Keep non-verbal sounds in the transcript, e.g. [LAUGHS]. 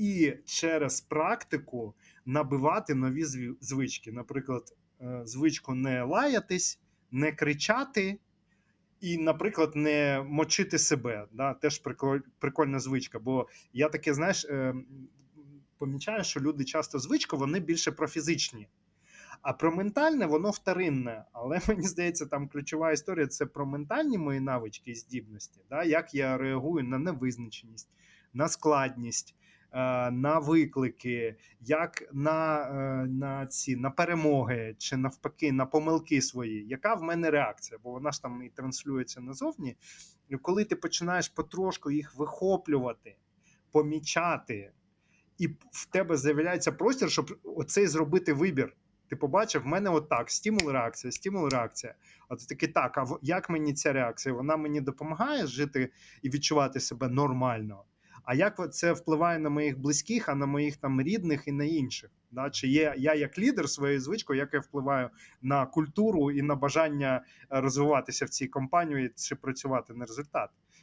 і через практику набивати нові звички. Наприклад, е, звичку не лаятись, не кричати. І, наприклад, не мочити себе. Да? Теж приколь- прикольна звичка. Бо я таке, знаєш, е, помічаю, що люди часто звичку, вони більше про фізичні. А про ментальне воно вторинне. Але [LAUGHS] мені здається, там ключова історія це про ментальні мої навички і здібності. Да? Як я реагую на невизначеність, на складність, на виклики, як на, е, на ці на перемоги, чи навпаки на помилки свої. Яка в мене реакція? Бо вона ж там і транслюється назовні. І коли ти починаєш потрошку їх вихоплювати, помічати, і в тебе з'являється простір, щоб оцей зробити вибір. Ти побачив, в мене отак: стимул, реакція, стимул, реакція. А ти такий, так, а як мені ця реакція? Вона мені допомагає жити і відчувати себе нормально. А як це впливає на моїх близьких, а на моїх там рідних і на інших? Да? Чи є я як лідер своєю звичкою, як я впливаю на культуру і на бажання е, розвиватися в цій компанії чи працювати на результат?